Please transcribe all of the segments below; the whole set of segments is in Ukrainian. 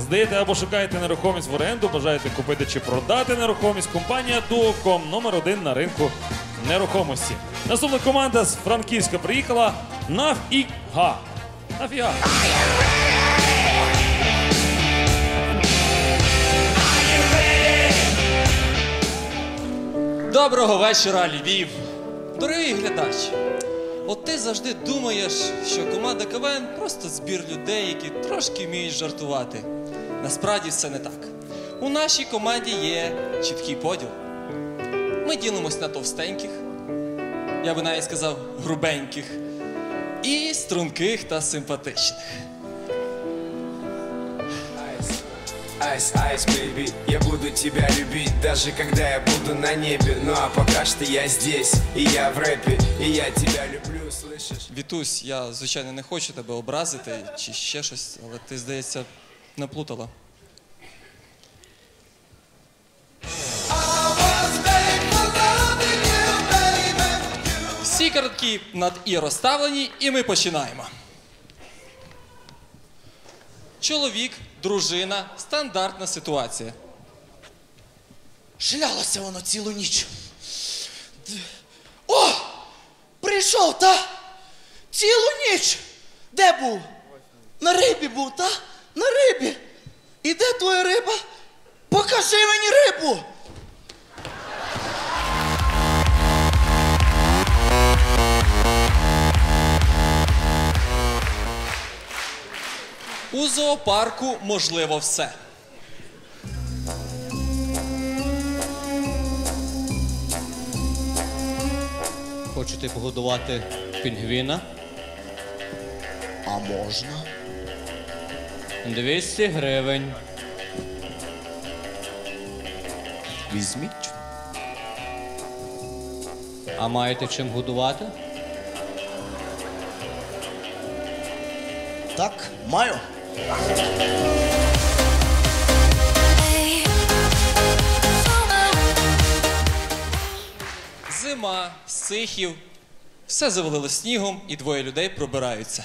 Здаєте або шукаєте нерухомість в оренду, бажаєте купити чи продати нерухомість. Компанія Duocom номер один на ринку нерухомості. Наступна команда з Франківська приїхала Нафіга. Нафіга. Доброго вечора, Львів! Дорогий глядач! От ти завжди думаєш, що команда КВН просто збір людей, які трошки вміють жартувати. Насправді все не так. У нашій команді є чіткий поділ. Ми ділимось на товстеньких, я би навіть сказав, грубеньких, і струнких та симпатичних. Айс, айс, бэйби, я буду тебя любить, даже когда я буду на небе. Ну а пока что я здесь, и я в рэпе, и я тебя люблю, слышишь? Вітусь, я звичайно не хочу тебе образити чи ще щось, але ти, здається, наплутала. Всі картки над і розставлені, і ми починаємо. Чоловік, дружина, стандартна ситуація. Шлялося воно цілу ніч. О! Прийшов, та? Цілу ніч. Де був? На рибі був, та? На рибі. І де твоя риба? Покажи мені рибу. У зоопарку можливо все. Хочете погодувати пінгвіна? А можна? 200 гривень. Візьміть. А маєте чим годувати? Так, маю. Зима, сихів, все завалило снігом, і двоє людей пробираються.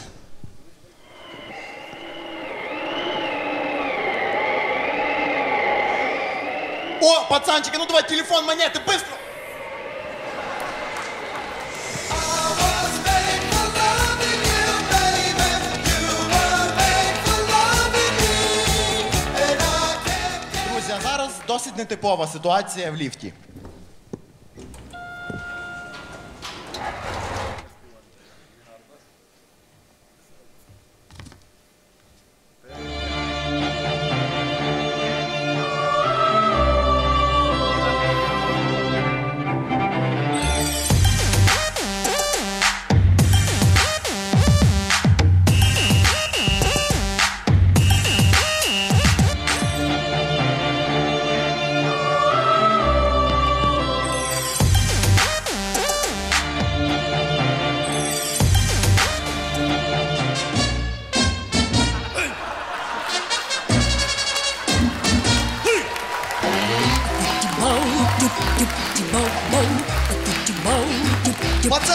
О, пацанчики, ну давай телефон, монеты, быстро! Друзі, зараз досить нетипова ситуація в ліфті.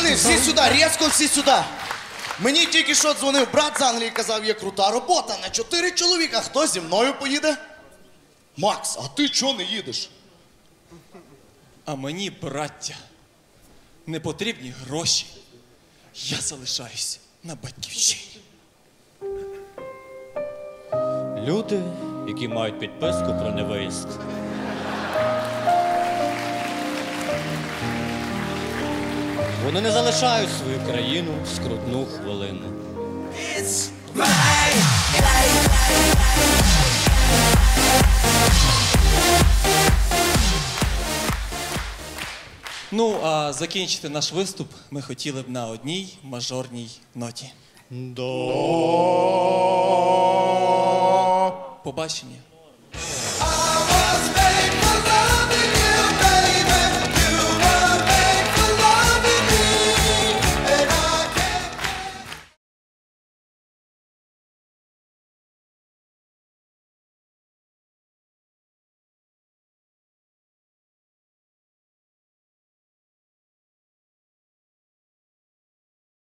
Пацани, всі сюди, різко всі сюди. Мені тільки що дзвонив брат з Англії, казав, є крута робота на чотири чоловіка. Хто зі мною поїде? Макс, а ти чого не їдеш? А мені, браття, не потрібні гроші. Я залишаюсь на батьківщині. Люди, які мають підписку про невиїзд. Вони не залишають свою країну в скрутну хвилину. Ну, а закінчити наш виступ ми хотіли б на одній мажорній ноті. До. Побачення.